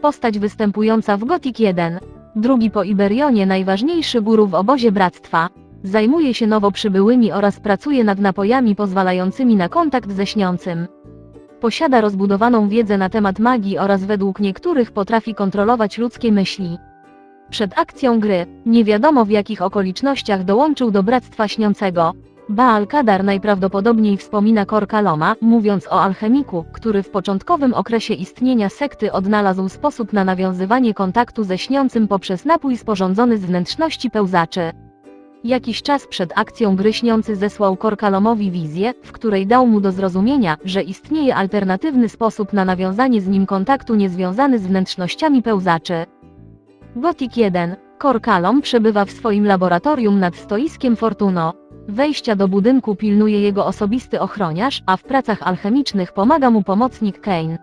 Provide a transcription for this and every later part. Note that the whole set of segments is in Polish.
Postać występująca w Gothic 1. Drugi po Iberionie najważniejszy guru w obozie bractwa. Zajmuje się nowo przybyłymi oraz pracuje nad napojami pozwalającymi na kontakt ze śniącym. Posiada rozbudowaną wiedzę na temat magii oraz według niektórych potrafi kontrolować ludzkie myśli. Przed akcją gry, nie wiadomo w jakich okolicznościach dołączył do Bractwa Śniącego. Baal Kadar najprawdopodobniej wspomina Korkaloma, mówiąc o alchemiku, który w początkowym okresie istnienia sekty odnalazł sposób na nawiązywanie kontaktu ze śniącym poprzez napój sporządzony z wnętrzności pełzaczy. Jakiś czas przed akcją gry śniący zesłał Korkalomowi wizję, w której dał mu do zrozumienia, że istnieje alternatywny sposób na nawiązanie z nim kontaktu niezwiązany z wnętrznościami pełzaczy. Gothic 1. Korkalom przebywa w swoim laboratorium nad stoiskiem Fortuno. Wejścia do budynku pilnuje jego osobisty ochroniarz, a w pracach alchemicznych pomaga mu pomocnik Kane.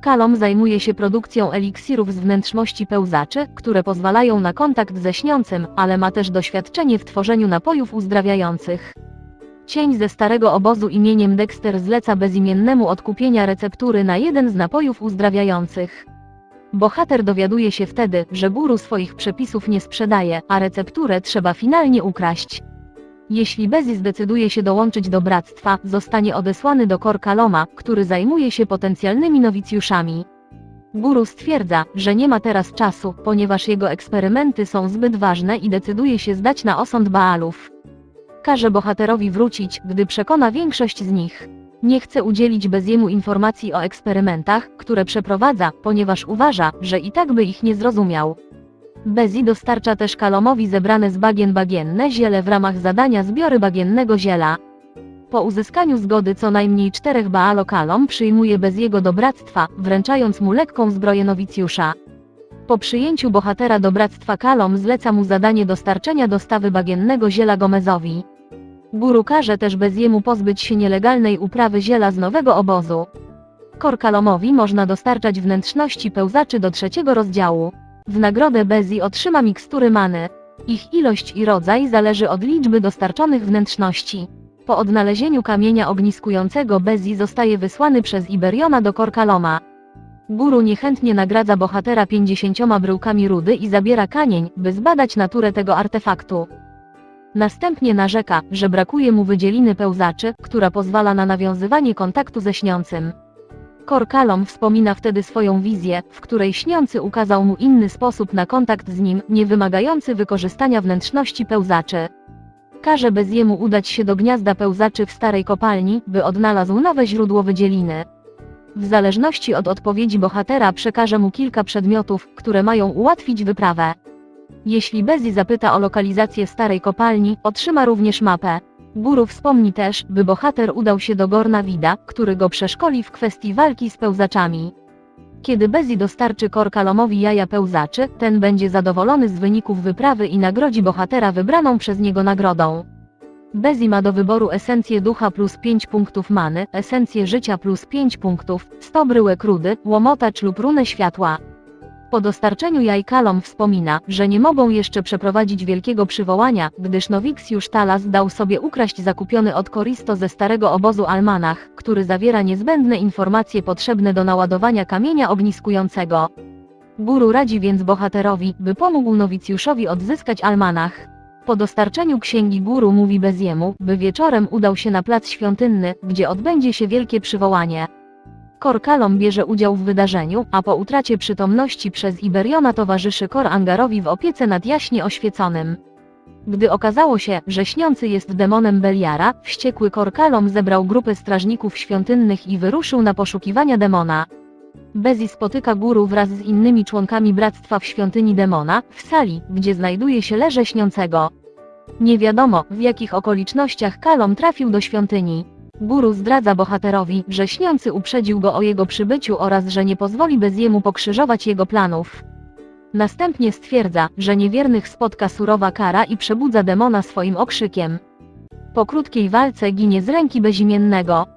Kalom zajmuje się produkcją eliksirów z wnętrzności pełzaczy, które pozwalają na kontakt ze śniącym, ale ma też doświadczenie w tworzeniu napojów uzdrawiających. Cień ze starego obozu imieniem Dexter zleca bezimiennemu odkupienia receptury na jeden z napojów uzdrawiających. Bohater dowiaduje się wtedy, że guru swoich przepisów nie sprzedaje, a recepturę trzeba finalnie ukraść. Jeśli Bezi zdecyduje się dołączyć do bractwa, zostanie odesłany do Korkaloma, który zajmuje się potencjalnymi nowicjuszami. Guru stwierdza, że nie ma teraz czasu, ponieważ jego eksperymenty są zbyt ważne i decyduje się zdać na osąd Baalów. Każe bohaterowi wrócić, gdy przekona większość z nich. Nie chce udzielić Beziemu informacji o eksperymentach, które przeprowadza, ponieważ uważa, że i tak by ich nie zrozumiał. Bezi dostarcza też Kalomowi zebrane z bagien bagienne ziele w ramach zadania zbiory bagiennego ziela. Po uzyskaniu zgody co najmniej czterech Baalokalom przyjmuje Beziego do bractwa, wręczając mu lekką zbroję nowicjusza. Po przyjęciu bohatera do bractwa Kalom zleca mu zadanie dostarczenia dostawy bagiennego ziela Gomezowi. Guru każe też Beziemu pozbyć się nielegalnej uprawy ziela z nowego obozu. Korkalomowi można dostarczać wnętrzności pełzaczy do trzeciego rozdziału. W nagrodę Bezi otrzyma mikstury many. Ich ilość i rodzaj zależy od liczby dostarczonych wnętrzności. Po odnalezieniu kamienia ogniskującego Bezi zostaje wysłany przez Iberiona do Korkaloma. Guru niechętnie nagradza bohatera 50 bryłkami rudy i zabiera kamień, by zbadać naturę tego artefaktu. Następnie narzeka, że brakuje mu wydzieliny pełzaczy, która pozwala na nawiązywanie kontaktu ze śniącym. Korkalom wspomina wtedy swoją wizję, w której śniący ukazał mu inny sposób na kontakt z nim, nie wymagający wykorzystania wnętrzności pełzaczy. Każe Beziemu udać się do gniazda pełzaczy w starej kopalni, by odnalazł nowe źródło wydzieliny. W zależności od odpowiedzi bohatera przekaże mu kilka przedmiotów, które mają ułatwić wyprawę. Jeśli Bezi zapyta o lokalizację starej kopalni, otrzyma również mapę. Guru wspomni też, by bohater udał się do Gorna Wida, który go przeszkoli w kwestii walki z pełzaczami. Kiedy Bezi dostarczy Korkalomowi jaja pełzaczy, ten będzie zadowolony z wyników wyprawy i nagrodzi bohatera wybraną przez niego nagrodą. Bezi ma do wyboru esencję ducha plus 5 punktów many, esencję życia plus 5 punktów, 100 bryłek rudy, łomotacz lub runę światła. Po dostarczeniu jaj Kalom wspomina, że nie mogą jeszcze przeprowadzić wielkiego przywołania, gdyż Nowiksjusz Talas dał sobie ukraść zakupiony od Koristo ze starego obozu Almanach, który zawiera niezbędne informacje potrzebne do naładowania kamienia ogniskującego. Guru radzi więc bohaterowi, by pomógł nowicjuszowi odzyskać Almanach. Po dostarczeniu księgi Guru mówi Beziemu, by wieczorem udał się na plac świątynny, gdzie odbędzie się wielkie przywołanie. Korkalom bierze udział w wydarzeniu, a po utracie przytomności przez Iberiona towarzyszy Kor Angarowi w opiece nad jaśnie oświeconym. Gdy okazało się, że śniący jest demonem Beliara, wściekły Korkalom zebrał grupę strażników świątynnych i wyruszył na poszukiwania demona. Bezi spotyka guru wraz z innymi członkami bractwa w świątyni demona, w sali, gdzie znajduje się leże śniącego. Nie wiadomo, w jakich okolicznościach Kalom trafił do świątyni. Guru zdradza bohaterowi, że śniący uprzedził go o jego przybyciu oraz że nie pozwoli Beziemu pokrzyżować jego planów. Następnie stwierdza, że niewiernych spotka surowa kara i przebudza demona swoim okrzykiem. Po krótkiej walce ginie z ręki bezimiennego.